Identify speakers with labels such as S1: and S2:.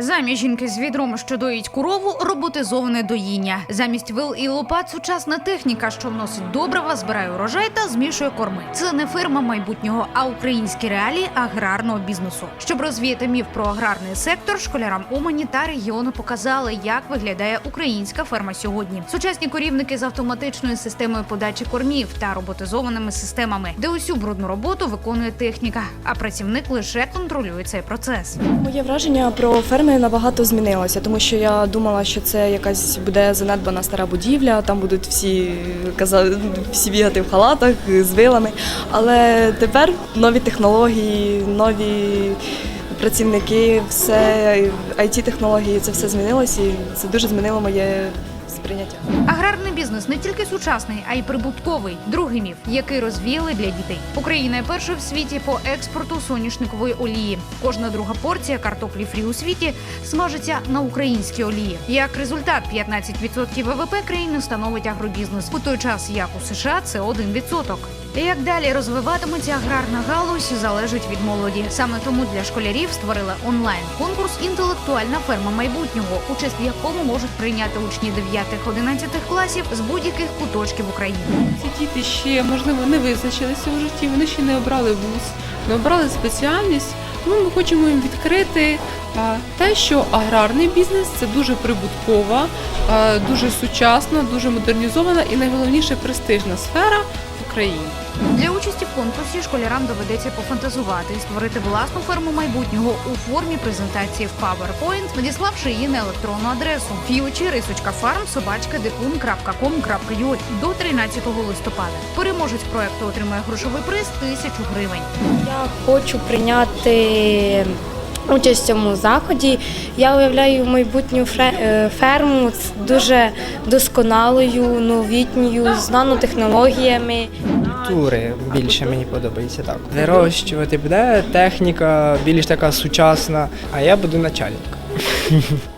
S1: Замість жінки з відром, що доїть корову, роботизоване доїння. Замість вил і лопат сучасна техніка, що вносить добрива, збирає урожай та змішує корми. Це не ферма майбутнього, а українські реалії аграрного бізнесу. Щоб розвіяти міф про аграрний сектор, школярам Умані та регіону показали, як виглядає українська ферма сьогодні. Сучасні корівники з автоматичною системою подачі кормів та роботизованими системами, де усю брудну роботу виконує техніка, а працівник лише контролює цей процес.
S2: Моє враження про ферми набагато змінилося, тому що я думала, що це якась буде занедбана стара будівля, там будуть всі казали всі бігати в халатах з вилами. Але тепер нові технології, нові працівники, все it технології це все змінилось і це дуже змінило моє сприйняття.
S1: Аграрний бізнес не тільки сучасний, а й прибутковий. Другий міф, який розвіяли для дітей. Україна є першою в світі по експорту соняшникової олії. Кожна друга порція картоплі фрі у світі смажиться на українській олії. Як результат, 15% ВВП країни становить агробізнес. У той час, як у США, це 1%. Як далі розвиватиметься аграрна галузь, залежить від молоді. Саме тому для школярів створили онлайн конкурс Інтелектуальна ферма майбутнього, участь в якому можуть прийняти учні 9-11 класів з будь-яких куточків України.
S3: Ці діти ще можливо не визначилися у житті, вони ще не обрали вуз, не обрали спеціальність. Тому ми хочемо їм відкрити те, що аграрний бізнес це дуже прибуткова, дуже сучасна, дуже модернізована і найголовніше престижна сфера Україні.
S1: Для участі в конкурсі школярам доведеться пофантазувати і створити власну ферму майбутнього у формі презентації в PowerPoint, надіславши її на електронну адресу future.farm.dikun.com.ua до 13 листопада. Переможець проекту отримає грошовий приз тисячу гривень.
S4: Я хочу прийняти участь в цьому заході. Я уявляю майбутню фре- е, ферму з дуже досконалою, новітньою, з нанотехнологіями.
S5: Тури більше мені подобається так. Вирощувати буде техніка більш така сучасна, а я буду начальник.